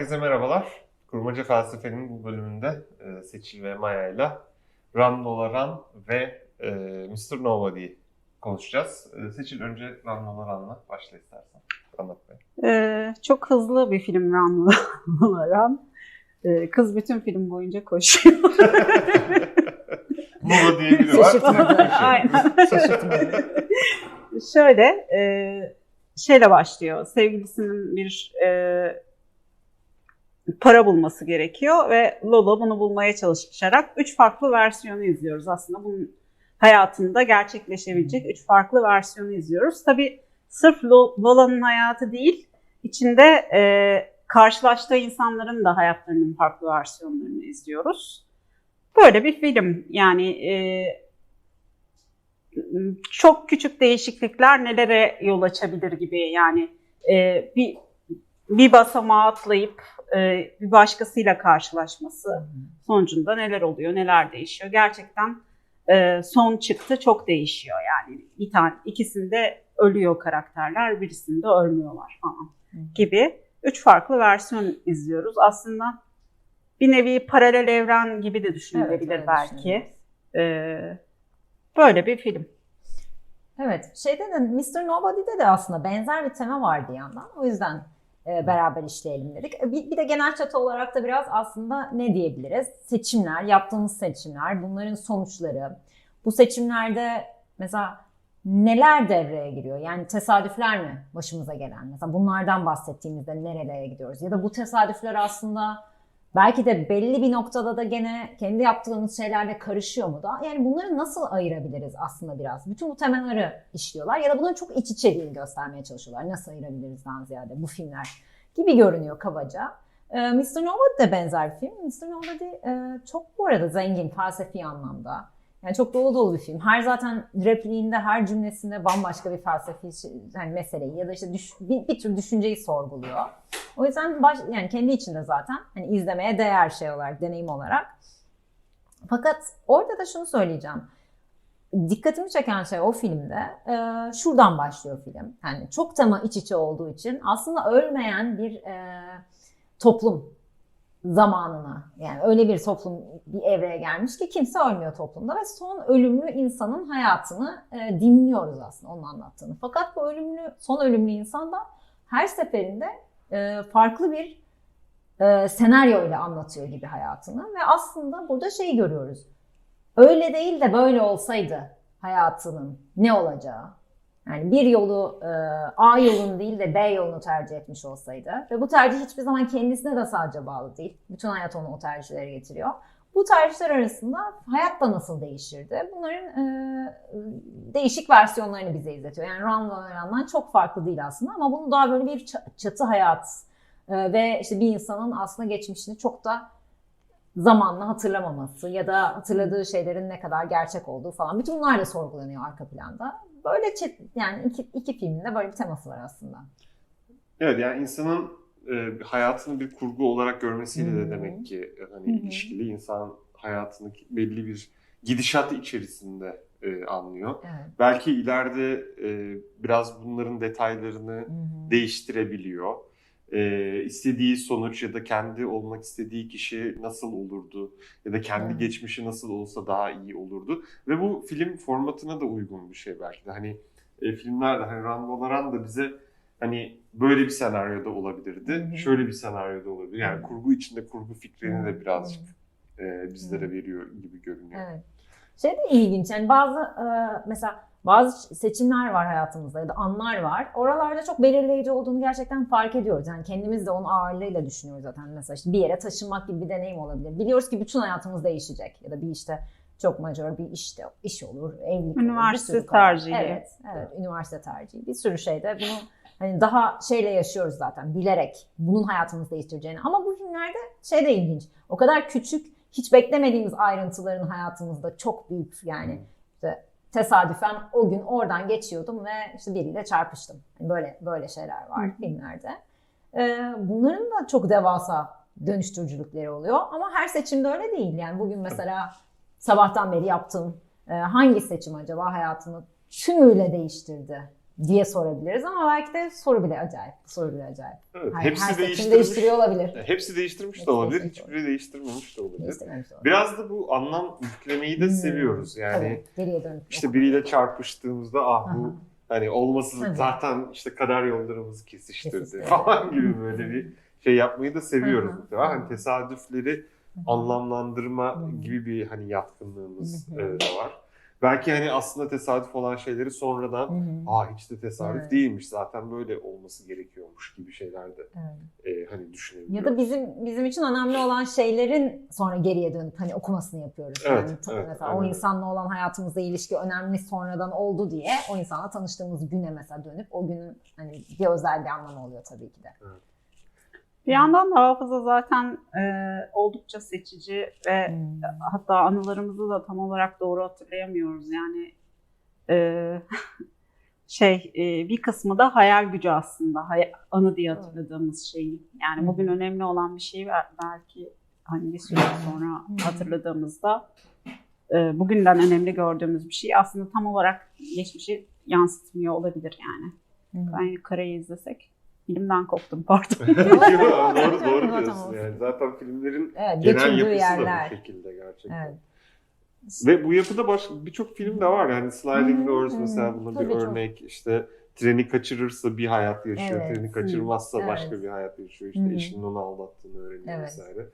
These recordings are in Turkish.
Herkese merhabalar. Kurmaca Felsefe'nin bu bölümünde e, Seçil ve Maya ile Ran Nolaran ve e, Mr. Nobody'yi konuşacağız. E, Seçil önce Ran Nolaran'la başla istersen. Anlat be. Ee, çok hızlı bir film Ran. Ee, kız bütün film boyunca koşuyor. Nova diye biri var. Aynen. Şaşırtmadı. Şöyle, e, şeyle başlıyor. Sevgilisinin bir e, para bulması gerekiyor ve Lola bunu bulmaya çalışarak üç farklı versiyonu izliyoruz. Aslında bunun hayatında gerçekleşebilecek üç farklı versiyonu izliyoruz. Tabii sırf Lo- Lola'nın hayatı değil, içinde e, karşılaştığı insanların da hayatlarının farklı versiyonlarını izliyoruz. Böyle bir film. Yani e, çok küçük değişiklikler nelere yol açabilir gibi yani e, bir bir basamağı atlayıp e, bir başkasıyla karşılaşması sonucunda neler oluyor, neler değişiyor. Gerçekten e, son çıktı çok değişiyor yani bir tane ikisinde ölüyor karakterler, birisinde ölmüyorlar falan gibi üç farklı versiyon izliyoruz. Aslında bir nevi paralel evren gibi de düşünülebilir öyle belki. düşünüyoruz. E, böyle bir film. Evet, şeyde de Mr. Nobody'de de aslında benzer bir tema var bir yandan. O yüzden beraber işleyelim dedik. E, Bir, bir de genel çatı olarak da biraz aslında ne diyebiliriz? Seçimler, yaptığımız seçimler, bunların sonuçları. Bu seçimlerde mesela neler devreye giriyor? Yani tesadüfler mi başımıza gelen? Mesela bunlardan bahsettiğimizde nerelere gidiyoruz? Ya da bu tesadüfler aslında belki de belli bir noktada da gene kendi yaptığımız şeylerle karışıyor mu da? Yani bunları nasıl ayırabiliriz aslında biraz? Bütün bu temaları işliyorlar ya da bunların çok iç içeliğini göstermeye çalışıyorlar. Nasıl ayırabilirizden ziyade bu filmler gibi görünüyor kabaca. Mr. Nobody de benzer bir film. Mr. Nobody e, çok bu arada zengin felsefi anlamda. Yani çok dolu dolu bir film. Her zaten repliğinde, her cümlesinde bambaşka bir felsefi şey- yani meseleyi ya da işte düş- bir, bir tür düşünceyi sorguluyor. O yüzden baş, yani kendi içinde zaten hani izlemeye değer şey olarak, deneyim olarak. Fakat orada da şunu söyleyeceğim. Dikkatimi çeken şey o filmde e, şuradan başlıyor film. Yani çok tema iç içe olduğu için aslında ölmeyen bir e, toplum zamanına yani öyle bir toplum bir evreye gelmiş ki kimse ölmüyor toplumda ve son ölümlü insanın hayatını e, dinliyoruz aslında onun anlattığını. Fakat bu ölümlü son ölümlü insan da her seferinde e, farklı bir e, senaryo ile anlatıyor gibi hayatını ve aslında burada şeyi görüyoruz. Öyle değil de böyle olsaydı hayatının ne olacağı. Yani bir yolu e, A yolunu değil de B yolunu tercih etmiş olsaydı ve bu tercih hiçbir zaman kendisine de sadece bağlı değil. Bütün hayat onu o tercihlere getiriyor. Bu tercihler arasında hayat da nasıl değişirdi? Bunların e, değişik versiyonlarını bize izletiyor. Yani ve Run'dan çok farklı değil aslında ama bunu daha böyle bir ça- çatı hayat e, ve işte bir insanın aslında geçmişini çok da zamanla hatırlamaması ya da hatırladığı şeylerin ne kadar gerçek olduğu falan. Bütün bunlar da sorgulanıyor arka planda. Böyle yani iki, iki filmin de böyle bir teması var aslında. Evet yani insanın e, hayatını bir kurgu olarak görmesiyle de demek ki e, hani Hı hı. ilişkili insan hayatını belli bir gidişatı içerisinde e, anlıyor. Evet. Belki ileride e, biraz bunların detaylarını Hı hı. değiştirebiliyor. Ee, istediği sonuç ya da kendi olmak istediği kişi nasıl olurdu ya da kendi Evet. geçmişi nasıl olsa daha iyi olurdu. Ve bu film formatına da uygun bir şey belki de. Hani e, filmlerde hani Run da bize hani böyle bir senaryoda olabilirdi, Hı hı. şöyle bir senaryoda olabilir. Yani kurgu içinde kurgu fikrini Hı de birazcık e, bizlere Hı. veriyor gibi görünüyor. Evet. Şey de ilginç yani bazı e, mesela bazı seçimler var hayatımızda ya da anlar var. Oralarda çok belirleyici olduğunu gerçekten fark ediyoruz. Yani kendimiz de onun ağırlığıyla düşünüyoruz zaten. Mesela işte bir yere taşınmak gibi bir deneyim olabilir. Biliyoruz ki bütün hayatımız değişecek ya da bir işte çok majör bir işte iş olur, evlilik olur. Üniversite tercihi. Evet, evet, üniversite tercihi. Bir sürü şeyde bunu hani daha şeyle yaşıyoruz zaten bilerek bunun hayatımızı değiştireceğini. Ama bu filmlerde şey de ilginç. O kadar küçük hiç beklemediğimiz ayrıntıların hayatımızda çok büyük yani işte tesadüfen o gün oradan geçiyordum ve işte biriyle çarpıştım. Böyle böyle şeyler var hı. filmlerde. Ee, bunların da çok devasa dönüştürücülükleri oluyor ama her seçimde öyle değil. Yani bugün mesela sabahtan beri yaptığım e, hangi seçim acaba hayatımı tümüyle değiştirdi diye sorabiliriz ama belki de soru bile acayip. Soru bile acayip. Evet, Her, hepsi her değiştirmiş. değiştiriyor olabilir. Hepsi değiştirmiş de Hepsi olabilir, değiştirmiş hiçbiri değiştirmemiş de olabilir. Değiştirmemiş olabilir. Biraz da bu anlam yüklemeyi de Hmm. seviyoruz. Yani Tabii, geriye dönüp. işte biriyle çarpıştığımızda ah Aha. bu hani olmasın Tabii. zaten işte kader yollarımızı kesiştirdi Kesiştirdi. falan gibi böyle bir şey yapmayı da seviyoruz hı. Hani tesadüfleri anlamlandırma gibi bir hani yatkınlığımız e, de var. Belki hani aslında tesadüf olan şeyleri sonradan Hı hı. aa hiç de tesadüf Evet. değilmiş zaten böyle olması gerekiyormuş gibi şeyler de Evet. e, hani düşünebiliyoruz. Ya da bizim bizim için önemli olan şeylerin sonra geriye dönüp hani okumasını yapıyoruz. Evet, yani evet, mesela aynen o insanla olan hayatımızda ilişki önemli sonradan oldu diye o insanla tanıştığımız güne mesela dönüp o günün hani bir özel bir anlamı oluyor tabii ki de. Bir yandan da hafıza zaten e, oldukça seçici ve Hmm. hatta anılarımızı da tam olarak doğru hatırlayamıyoruz. Yani e, şey e, bir kısmı da hayal gücü aslında hay- anı diye hatırladığımız şeyin. Yani bugün önemli olan bir şeyi bel- belki hani bir süre sonra hatırladığımızda e, bugünden önemli gördüğümüz bir şey aslında tam olarak geçmişi yansıtmıyor olabilir yani. Hı. Ben yukarıyı izlesek filmden koptum pardon. Yok, doğru doğru diyorsun yani. Zaten filmlerin Evet, genel yapısı da yerler. bu şekilde gerçekten. Evet. Ve bu yapıda başka birçok film de var. Yani Sliding hı, Doors mesela buna bir Tabii çok. örnek. İşte treni kaçırırsa bir hayat yaşıyor. Evet. Treni kaçırmazsa başka Evet. bir hayat yaşıyor. İşte hı. eşinin onu aldattığını öğreniyor Evet. vesaire.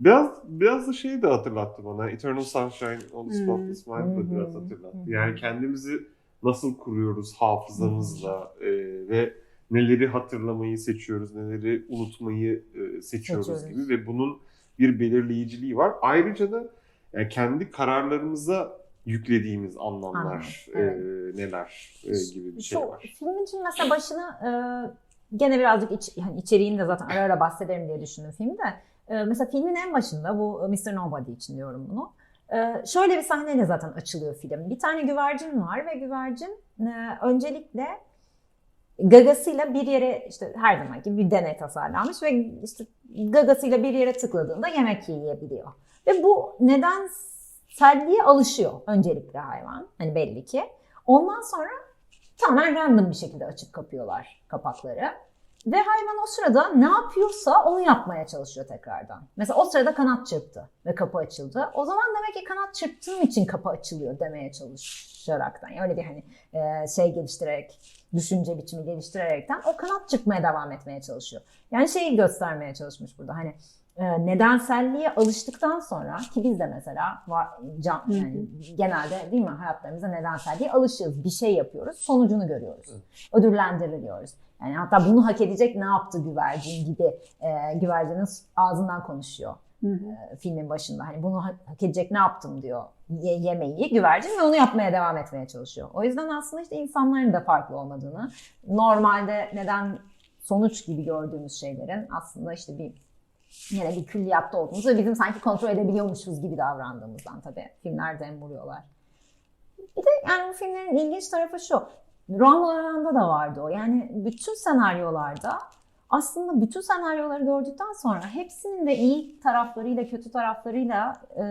Biraz biraz da şeyi de hatırlattı bana. Eternal Sunshine of the. Spotless Mind Hı da biraz hatırlattı. Yani kendimizi nasıl kuruyoruz hafızamızla e, ve neleri hatırlamayı seçiyoruz, neleri unutmayı e, seçiyoruz Seçiyoruz. gibi ve bunun bir belirleyiciliği var. Ayrıca da yani kendi kararlarımıza yüklediğimiz anlamlar Anlam, evet. e, neler e, gibi bir şey Şu var. filmin için mesela başını e, gene birazcık iç, hani içeriğini de zaten ara ara bahsederim diye düşündüm filmde. E, mesela filmin en başında bu Mr. Nobody için diyorum bunu. E, şöyle bir sahneyle zaten açılıyor film. Bir tane güvercin var ve güvercin e, öncelikle gagasıyla bir yere işte her zaman gibi bir deney tasarlanmış ve işte gagasıyla bir yere tıkladığında yemek yiyebiliyor. Ve bu nedenselliğe alışıyor öncelikle hayvan. Hani belli ki. Ondan sonra tamamen random bir şekilde açıp kapıyorlar kapakları. Ve hayvan o sırada ne yapıyorsa onu yapmaya çalışıyor tekrardan. Mesela o sırada kanat çırptı ve kapı açıldı. O zaman demek ki kanat çırptığım için kapı açılıyor demeye çalışaraktan. Yani öyle bir hani şey geliştirerek, düşünce biçimi geliştirerekten o kanat çırpmaya devam etmeye çalışıyor. Yani şeyi göstermeye çalışmış burada. Hani e, nedenselliğe alıştıktan sonra ki biz de mesela var, can, yani genelde değil mi hayatlarımızda nedenselliğe alışığız. Bir şey yapıyoruz, sonucunu görüyoruz. Ödüllendiriliyoruz. Yani hatta bunu hak edecek ne yaptı güvercin gibi e, güvercinin ağzından konuşuyor Hı hı. filmin başında. Hani bunu hak edecek ne yaptım diyor ye- yemeği güvercin ve onu yapmaya devam etmeye çalışıyor. O yüzden aslında işte insanların da farklı olmadığını, normalde neden sonuç gibi gördüğümüz şeylerin aslında işte bir yine bir külliyatta olduğumuzu ve bizim sanki kontrol edebiliyormuşuz gibi davrandığımızdan tabii filmler dem vuruyorlar. Bir de yani bu filmlerin ilginç tarafı şu. Romanlarında da vardı o. Yani bütün senaryolarda aslında bütün senaryoları gördükten sonra hepsinin de iyi taraflarıyla kötü taraflarıyla e,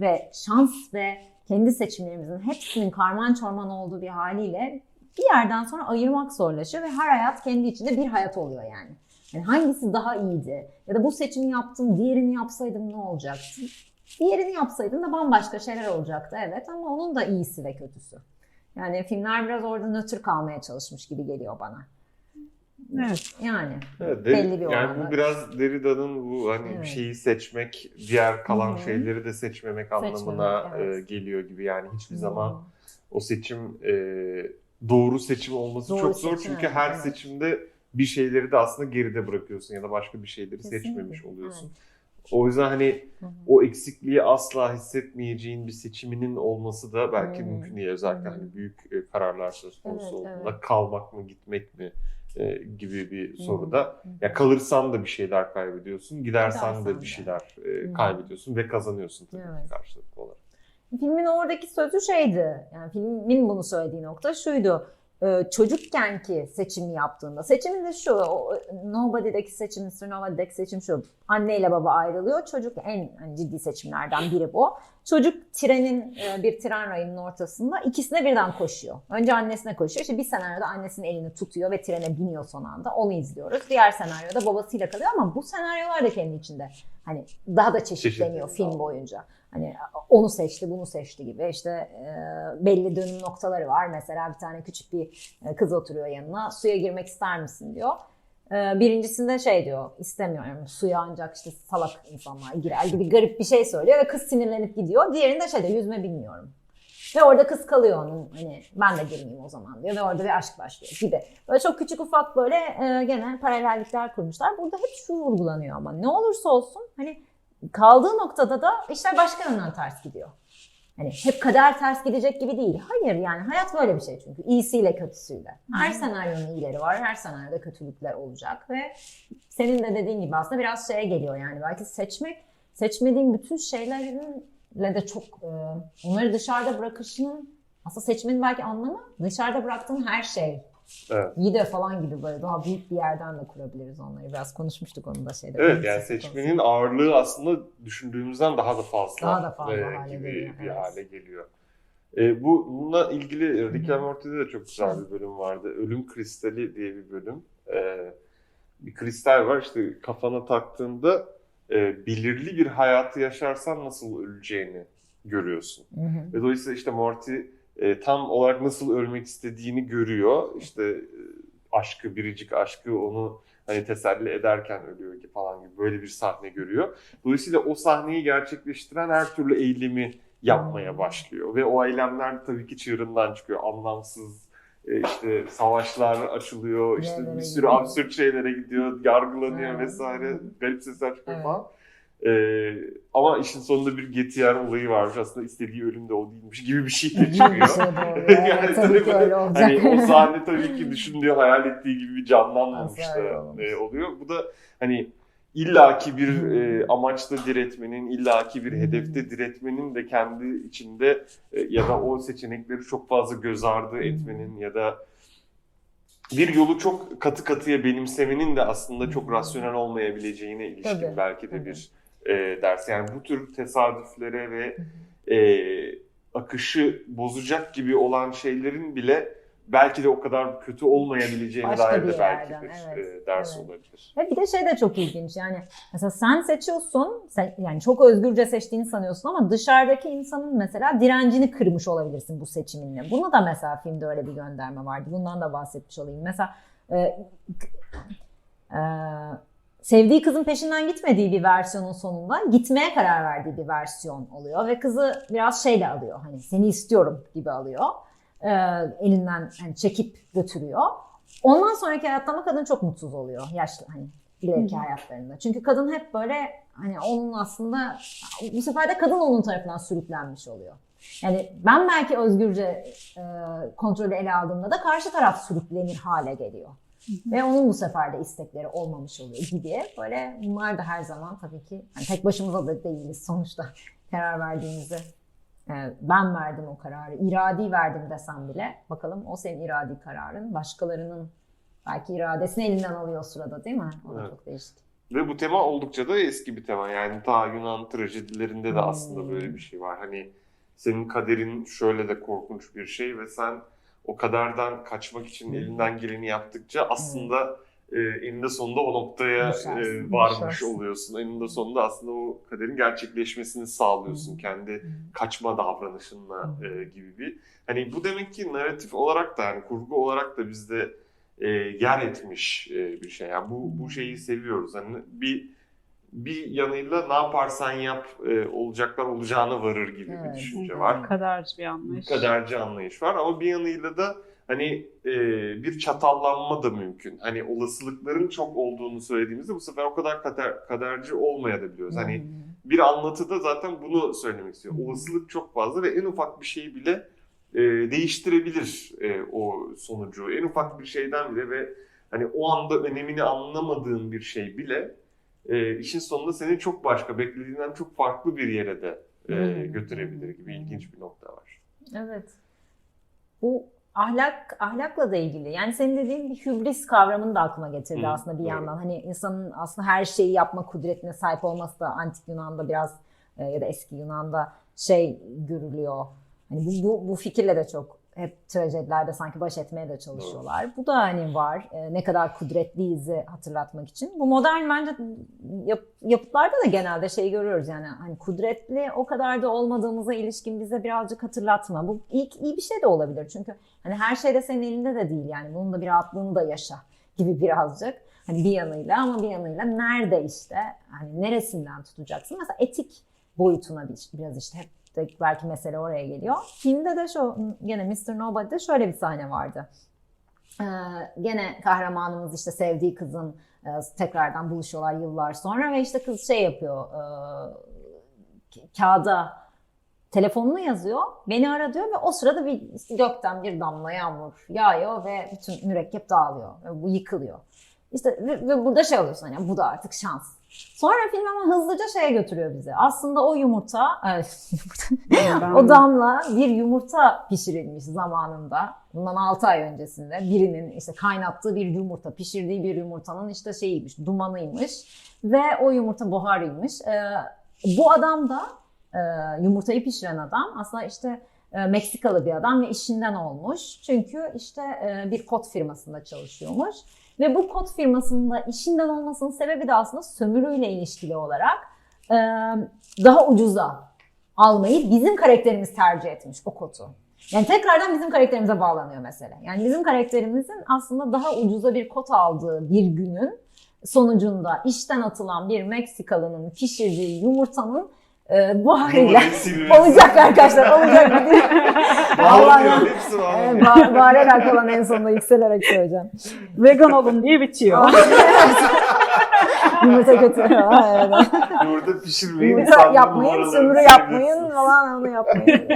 ve şans ve kendi seçimlerimizin hepsinin karman çorman olduğu bir haliyle bir yerden sonra ayırmak zorlaşıyor ve her hayat kendi içinde bir hayat oluyor yani. Yani hangisi daha iyiydi? Ya da bu seçimi yaptım, diğerini yapsaydım ne olacaktı? Diğerini yapsaydım da bambaşka şeyler olacaktı evet ama onun da iyisi ve kötüsü. Yani filmler biraz orada nötr kalmaya çalışmış gibi geliyor bana. Evet. Yani. Evet, belli bir yani oranda. bu biraz Derrida'nın bu hani bir Evet. şeyi seçmek, diğer kalan Hı hı. şeyleri de seçmemek Seçmemek, anlamına evet. e, geliyor gibi. Yani hiçbir Hmm. zaman o seçim e, doğru seçim olması Doğru çok zor seçim, çünkü evet, her evet. seçimde bir şeyleri de aslında geride bırakıyorsun ya da başka bir şeyleri Kesinlikle, seçmemiş oluyorsun. evet. O yüzden hani Hı hı. o eksikliği asla hissetmeyeceğin bir seçiminin olması da belki Hı hı. mümkün değil. Özellikle Hı hı. hani büyük e, kararlar söz konusu Evet, olduğunda evet. kalmak mı gitmek mi e, gibi bir soruda. Hı. Ya kalırsan da bir şeyler kaybediyorsun, gidersen Gidersen de bir şeyler e, kaybediyorsun ve kazanıyorsun tabii Evet. karşılıklı olarak. Filmin oradaki sözü şeydi. Yani filmin bunu söylediği nokta şuydu. E, çocukkenki seçimi yaptığında seçimin de şu Nobody'deki seçim Mr. Nobody'deki seçim şu anne ile baba ayrılıyor. Çocuk en hani, ciddi seçimlerden biri bu. Çocuk trenin e, bir tren rayının ortasında ikisine birden koşuyor. Önce annesine koşuyor işte bir senaryoda annesinin elini tutuyor ve trene biniyor son anda. Onu izliyoruz. Diğer senaryoda babasıyla kalıyor ama bu senaryolar da kendi içinde. Hani daha da çeşitleniyor Çeşitli. film boyunca hani onu seçti bunu seçti gibi işte e, belli dönüm noktaları var mesela bir tane küçük bir e, kız oturuyor yanına suya girmek ister misin diyor. E, birincisinde şey diyor istemiyorum suya ancak işte salak insanlar girer gibi garip bir şey söylüyor ve kız sinirlenip gidiyor. Diğerinde şey de yüzme bilmiyorum. Ve orada kız kalıyor onun hani ben de girmeyeyim o zaman diyor ve orada bir aşk başlıyor gibi. Böyle çok küçük ufak böyle gene paralellikler kurmuşlar. Burada hep şu vurgulanıyor ama ne olursa olsun hani kaldığı noktada da işler başka yönden ters gidiyor. Hani hep kader ters gidecek gibi değil. Hayır yani hayat böyle bir şey çünkü. İyisiyle kötüsüyle. Her senaryonun iyileri var, her senaryoda kötülükler olacak ve senin de dediğin gibi aslında biraz şeye geliyor yani belki seçmek, seçmediğin bütün şeylerle de çok e, onları dışarıda bırakışının aslında seçmenin belki anlamı dışarıda bıraktığın her şey. Evet. İyi de falan gibi böyle daha büyük bir yerden de kurabiliriz onları. Biraz konuşmuştuk onu da şeyde. Evet yani seçmenin ağırlığı aslında düşündüğümüzden daha da fazla, Daha da fazla e, hale gibi geliyor, bir evet. hale geliyor. E, bu bununla ilgili Rick and Morty'de de çok güzel bir bölüm vardı. Ölüm Kristali diye bir bölüm. E, bir kristal var işte kafana taktığında e, belirli bir hayatı yaşarsan nasıl öleceğini görüyorsun. Hı hı. Ve dolayısıyla işte Morty e, tam olarak nasıl ölmek istediğini görüyor. İşte e, aşkı, biricik aşkı onu hani teselli ederken ölüyor ki falan gibi böyle bir sahne görüyor. Dolayısıyla o sahneyi gerçekleştiren her türlü eylemi yapmaya Hmm. başlıyor. Ve o eylemler tabii ki çığırından çıkıyor. Anlamsız e, işte savaşlar açılıyor, işte bir sürü absürt şeylere gidiyor, yargılanıyor Evet. vesaire. Garip sesler çıkıyor Evet. Ee, ama işin sonunda bir Gettier olayı varmış. Aslında istediği ölüm de o değilmiş gibi bir şey de çıkıyor. Yani tabii tabii öyle olacak. Hani o sahne tabii ki düşündüğü, hayal ettiği gibi bir canlanmamış da e, oluyor. Bu da hani illaki bir Hmm. e, amaçta diretmenin, illaki bir Hmm. hedefte diretmenin de kendi içinde e, ya da o seçenekleri çok fazla göz ardı Hmm. etmenin ya da bir yolu çok katı katıya benimsemenin de aslında çok Hmm. rasyonel olmayabileceğine ilişkin Tabii, belki de bir e, ders. Yani bu tür tesadüflere ve e, akışı bozacak gibi olan şeylerin bile belki de o kadar kötü olmayabileceğine Başka dair de belki yerden, bir evet, e, ders evet. olabilir. Ve bir de şey de çok ilginç yani mesela sen seçiyorsun sen, yani çok özgürce seçtiğini sanıyorsun ama dışarıdaki insanın mesela direncini kırmış olabilirsin bu seçiminle. Buna da mesela filmde öyle bir gönderme vardı. Bundan da bahsetmiş olayım. Mesela e, e, sevdiği kızın peşinden gitmediği bir versiyonun sonunda gitmeye karar verdiği bir versiyon oluyor ve kızı biraz şeyle alıyor hani seni istiyorum gibi alıyor. E, elinden hani çekip götürüyor. Ondan sonraki hayatta kadın çok mutsuz oluyor. Yaşlı hani ileriki hayatlarında. Çünkü kadın hep böyle hani onun aslında bu sefer de kadın onun tarafından sürüklenmiş oluyor. Yani ben belki özgürce e, kontrolü ele aldığımda da karşı taraf sürüklenir hale geliyor. Ve onun bu sefer de istekleri olmamış oluyor gibi. Böyle bunlar da her zaman tabii ki hani tek başımıza da değiliz sonuçta karar verdiğimizi. e, ben verdim o kararı, iradi verdim desem bile bakalım o senin iradi kararın başkalarının belki iradesini elinden alıyor o sırada değil mi? O da Evet. çok değişik. Ve bu tema oldukça da eski bir tema. Yani ta Yunan trajedilerinde de Hmm. aslında böyle bir şey var. Hani senin kaderin şöyle de korkunç bir şey ve sen o kaderden kaçmak için elinden geleni yaptıkça aslında e, eninde sonunda o noktaya e, varmış düşersin. oluyorsun. Eninde sonunda aslında o kaderin gerçekleşmesini sağlıyorsun Hmm. kendi kaçma davranışınla e, gibi bir. Hani bu demek ki narratif olarak da yani kurgu olarak da bizde e, yer etmiş e, bir şey. Yani bu bu şeyi seviyoruz. Hani bir bir yanıyla ne yaparsan yap e, olacaklar olacağına varır gibi bir Evet. düşünce Hı hı. var. Kaderci bir anlayış. Kaderci anlayış var ama bir yanıyla da hani e, bir çatallanma da mümkün. Hani olasılıkların çok olduğunu söylediğimizde bu sefer o kadar kader, kaderci olmayabiliyoruz. Hani Hmm. bir anlatıda zaten bunu söylemek istiyor. Hı. Olasılık çok fazla ve en ufak bir şeyi bile e, değiştirebilir e, o sonucu. En ufak bir şeyden bile ve hani o anda önemini anlamadığın bir şey bile e, işin sonunda seni çok başka, beklediğinden çok farklı bir yere de e, Hı. götürebilir gibi ilginç bir nokta var. Evet. Bu ahlak ahlakla da ilgili. Yani senin dediğin bir hübris kavramını da aklıma getirdi Hı, aslında bir doğru. yandan. Hani insanın aslında her şeyi yapma kudretine sahip olması da antik Yunan'da biraz e, ya da eski Yunan'da şey görülüyor. Hani bu, bu, bu fikirle de çok hep trajedilerde sanki baş etmeye de çalışıyorlar. Bu da hani var. E, ne kadar kudretliyiz'i hatırlatmak için. Bu modern bence yap- yapıtlarda da genelde şey görüyoruz yani hani kudretli o kadar da olmadığımıza ilişkin bize birazcık hatırlatma. Bu iyi, iyi bir şey de olabilir çünkü hani her şey de senin elinde de değil yani bunun da bir rahatlığını da yaşa gibi birazcık. Hani bir yanıyla ama bir yanıyla nerede işte hani neresinden tutacaksın? Mesela etik boyutuna bir- biraz işte hep de belki mesele oraya geliyor. Filmde de şu gene Mr. Nobody'de şöyle bir sahne vardı. Ee, gene kahramanımız işte sevdiği kızın e, tekrardan buluşuyorlar yıllar sonra ve işte kız şey yapıyor e, ka- kağıda telefonunu yazıyor beni ara diyor ve o sırada bir işte gökten bir damla yağmur yağıyor ve bütün mürekkep dağılıyor ve bu yıkılıyor. İşte ve, ve burada şey oluyorsun hani bu da artık şans. Sonra film ama hızlıca şeye götürüyor bizi. Aslında o yumurta, yumurta o damla bir yumurta pişirilmiş zamanında. Bundan 6 ay öncesinde birinin işte kaynattığı bir yumurta, pişirdiği bir yumurtanın işte şeyiymiş, dumanıymış ve o yumurta buharıymış. Ee, bu adam da e, yumurtayı pişiren adam aslında işte e, Meksikalı bir adam ve işinden olmuş. Çünkü işte e, bir kod firmasında çalışıyormuş. Ve bu kod firmasında işinden olmasının sebebi de aslında sömürüyle ilişkili olarak e, daha ucuza almayı bizim karakterimiz tercih etmiş o kodu. Yani tekrardan bizim karakterimize bağlanıyor mesele. Yani bizim karakterimizin aslında daha ucuza bir kot aldığı bir günün sonucunda işten atılan bir Meksikalının pişirdiği yumurtanın e, buharıyla olacak arkadaşlar olacak. Vallahi Vallahi hepsi var. Evet, ba- bağırarak falan en sonunda yükselerek söyleyeceğim. Vegan olun diye bitiyor. Yumurta evet. Yumurta pişirmeyin. Yumurta yapmayın, sömürü yapmayın falan onu yapmayın.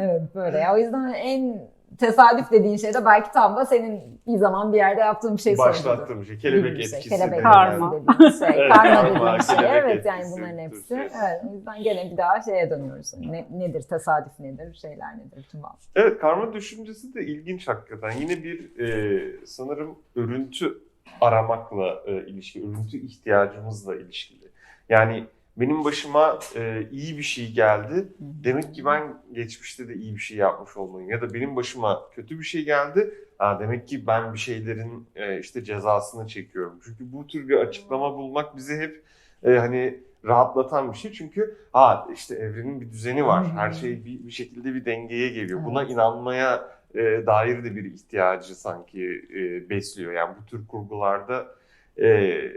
evet böyle ya. O yüzden en tesadüf dediğin şey de belki tam da senin bir zaman bir yerde yaptığın bir şey. Başlattığım şey. Kelebek bir şey. etkisi. Kelebek de Karma. şey. Evet, karma dediğimiz şey. kelebek Evet yani bunların hepsi. Evet, o yüzden gene bir daha şeye dönüyoruz. Ne, nedir tesadüf nedir, şeyler nedir, bütün bağlı. Evet karma düşüncesi de ilginç hakikaten. Yine bir e, sanırım örüntü aramakla e, ilişkili, örüntü ihtiyacımızla ilişkili. Yani benim başıma e, iyi bir şey geldi. Demek ki ben geçmişte de iyi bir şey yapmış olmalıyım. Ya da benim başıma kötü bir şey geldi. Ha, demek ki ben bir şeylerin e, işte cezasını çekiyorum. Çünkü bu tür bir açıklama bulmak bizi hep e, hani rahatlatan bir şey. Çünkü ha işte evrenin bir düzeni var. Her şey bir, bir şekilde bir dengeye geliyor. Buna inanmaya e, dair de bir ihtiyacı sanki e, besliyor. Yani bu tür kurgularda e,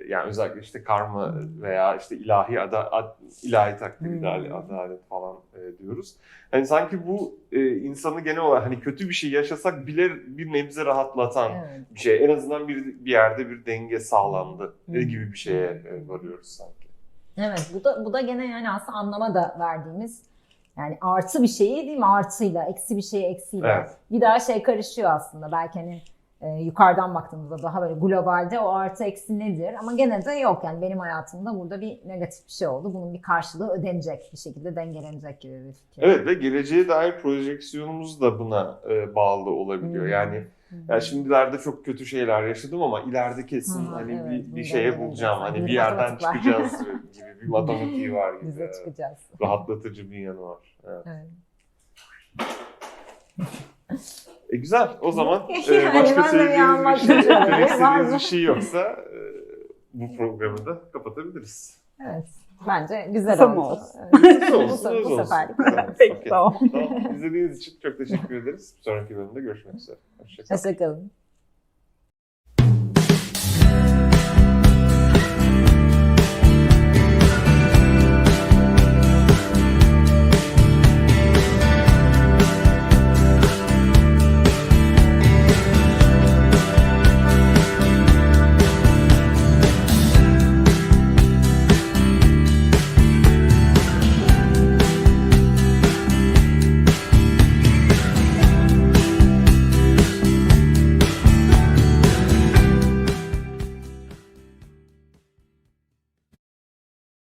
yani özellikle işte karma veya işte ilahi ada, ad- ilahi takdir, Hmm. adalet, adalet falan e, diyoruz. Hani sanki bu e, insanı genel olarak hani kötü bir şey yaşasak bile bir nebze rahatlatan Evet. bir şey. En azından bir bir yerde bir denge sağlandı e, Hmm. gibi bir şeye e, varıyoruz sanki. Evet bu da bu da gene yani aslında anlama da verdiğimiz yani artı bir şeyi değil mi artıyla eksi bir şeyi eksiyle Evet. bir daha şey karışıyor aslında belki hani e, yukarıdan baktığımızda daha böyle globalde o artı eksi nedir ama gene de yok yani benim hayatımda burada bir negatif bir şey oldu bunun bir karşılığı ödenecek bir şekilde dengelenecek gibi bir fikir. Evet ve geleceğe dair projeksiyonumuz da buna e, bağlı olabiliyor. Hmm. Yani Hı. ya şimdilerde çok kötü şeyler yaşadım ama ileride kesin Ha, hani evet, bir, bir şeye bulacağım. Hani Bir bir yerden çıkacağız gibi bir matematiği var gibi. Biz de çıkacağız. Rahatlatıcı bir yanı var. Evet. Evet. E güzel. O zaman e, Yani başka ben de bir şey, istediğiniz bir şey yoksa e, bu programı da kapatabiliriz. Evet. Bence güzel Kısa oldu. olsun? Evet. Kısa bu, olsun, bu olsun. seferlik. Peki tamam. Tamam. İzlediğiniz için çok teşekkür ederiz. Bir sonraki bölümde görüşmek üzere. Hoşçakalın. Hoşçakalın.